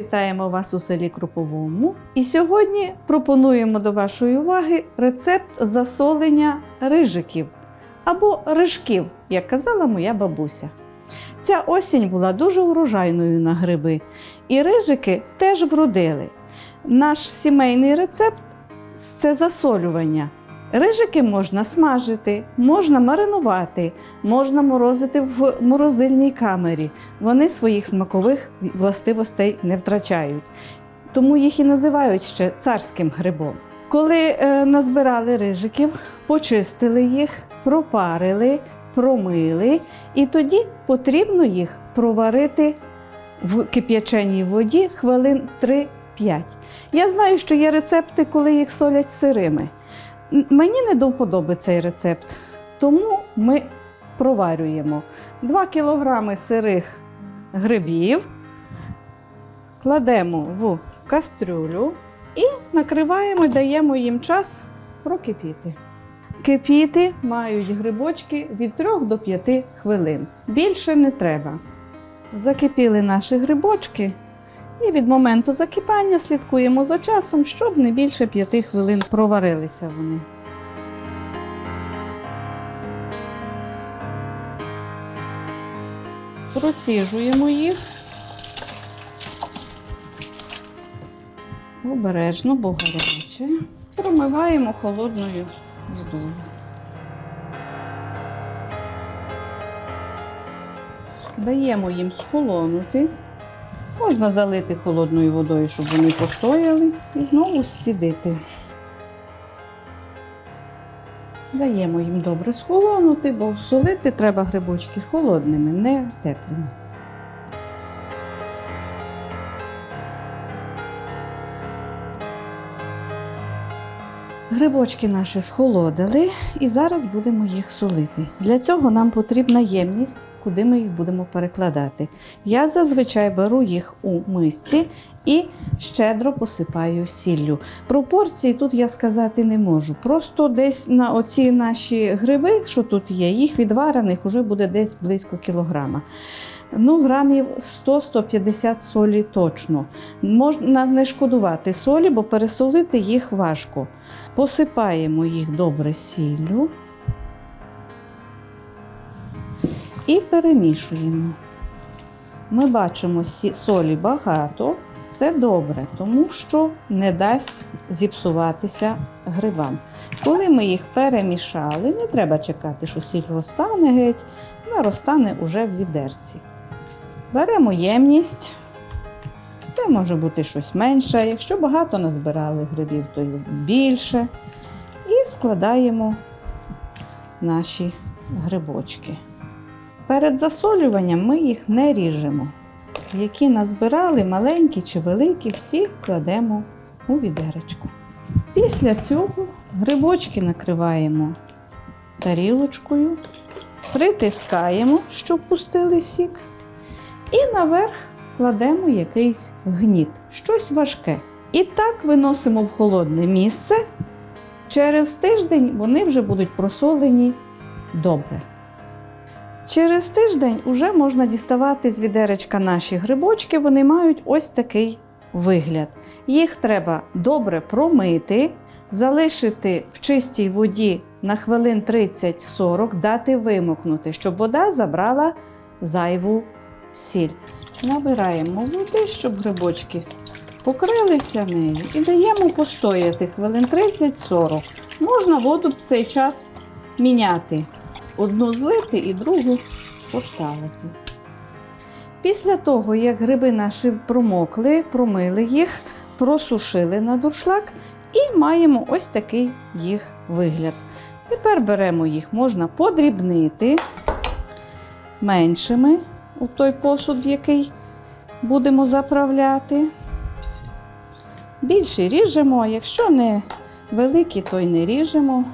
Вітаємо вас у селі Круповому. І сьогодні пропонуємо до вашої уваги рецепт засолення рижиків або рижків, як казала моя бабуся. Ця осінь була дуже урожайною на гриби, і рижики теж вродили. Наш сімейний рецепт це засолювання. Рижики можна смажити, можна маринувати, можна морозити в морозильній камері. Вони своїх смакових властивостей не втрачають. Тому їх і називають ще царським грибом. Коли е, назбирали рижиків, почистили їх, пропарили, промили, і тоді потрібно їх проварити в кип'яченій воді хвилин 3-5. Я знаю, що є рецепти, коли їх солять сирими. Мені не до вподоби цей рецепт, тому ми проварюємо 2 кг сирих грибів, кладемо в кастрюлю і накриваємо даємо їм час прокипіти. Кипіти мають грибочки від 3 до 5 хвилин. Більше не треба. Закипіли наші грибочки, і від моменту закипання слідкуємо за часом, щоб не більше 5 хвилин проварилися вони. Проціжуємо їх. Обережно, бо гаряче. Промиваємо холодною водою. Даємо їм схолонути. Можна залити холодною водою, щоб вони постояли, і знову сідити. Даємо їм добре схолонути, бо солити треба грибочки холодними, не теплими. Грибочки наші схолодили і зараз будемо їх солити. Для цього нам потрібна ємність, куди ми їх будемо перекладати. Я зазвичай беру їх у мисці і щедро посипаю сіллю. Пропорції тут я сказати не можу. Просто десь на оці наші гриби, що тут є, їх відварених вже буде десь близько кілограма. Ну, грамів 100-150 солі точно. Можна не шкодувати солі, бо пересолити їх важко. Посипаємо їх добре сіллю і перемішуємо. Ми бачимо солі багато, це добре, тому що не дасть зіпсуватися грибам. Коли ми їх перемішали, не треба чекати, що сіль розтане геть, вона розтане уже в відерці. Беремо ємність. Це може бути щось менше. Якщо багато назбирали грибів, то більше. І складаємо наші грибочки. Перед засолюванням ми їх не ріжемо. Які назбирали, маленькі чи великі, всі кладемо у відеречку. Після цього грибочки накриваємо тарілочкою, притискаємо, щоб пустили сік, і наверх кладемо якийсь гніт, щось важке. І так виносимо в холодне місце. Через тиждень вони вже будуть просолені добре. Через тиждень вже можна діставати з відеречка наші грибочки, вони мають ось такий вигляд. Їх треба добре промити, залишити в чистій воді на хвилин 30-40, дати вимокнути, щоб вода забрала зайву сіль. Набираємо води, щоб грибочки покрилися нею і даємо постояти хвилин 30-40. Можна воду в цей час міняти. Одну злити і другу поставити. Після того, як гриби наші промокли, промили їх, просушили на дуршлак і маємо ось такий їх вигляд. Тепер беремо їх, можна подрібнити меншими у той посуд, в який будемо заправляти. Більше ріжемо, а якщо не великі, то й не ріжемо.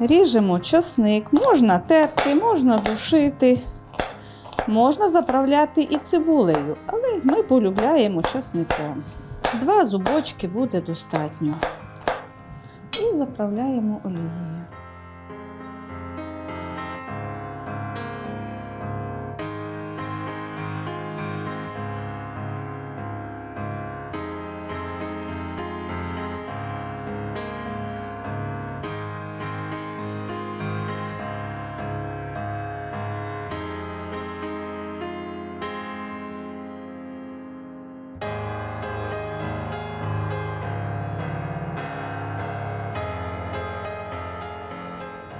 Ріжемо часник, можна терти, можна душити, можна заправляти і цибулею, але ми полюбляємо часником. Два зубочки буде достатньо. І заправляємо олією.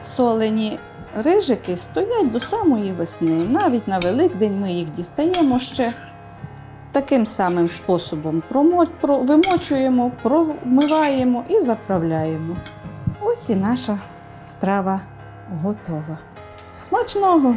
Солені рижики стоять до самої весни. Навіть на Великдень ми їх дістаємо ще таким самим способом. Вимочуємо, промиваємо і заправляємо. Ось і наша страва готова. Смачного!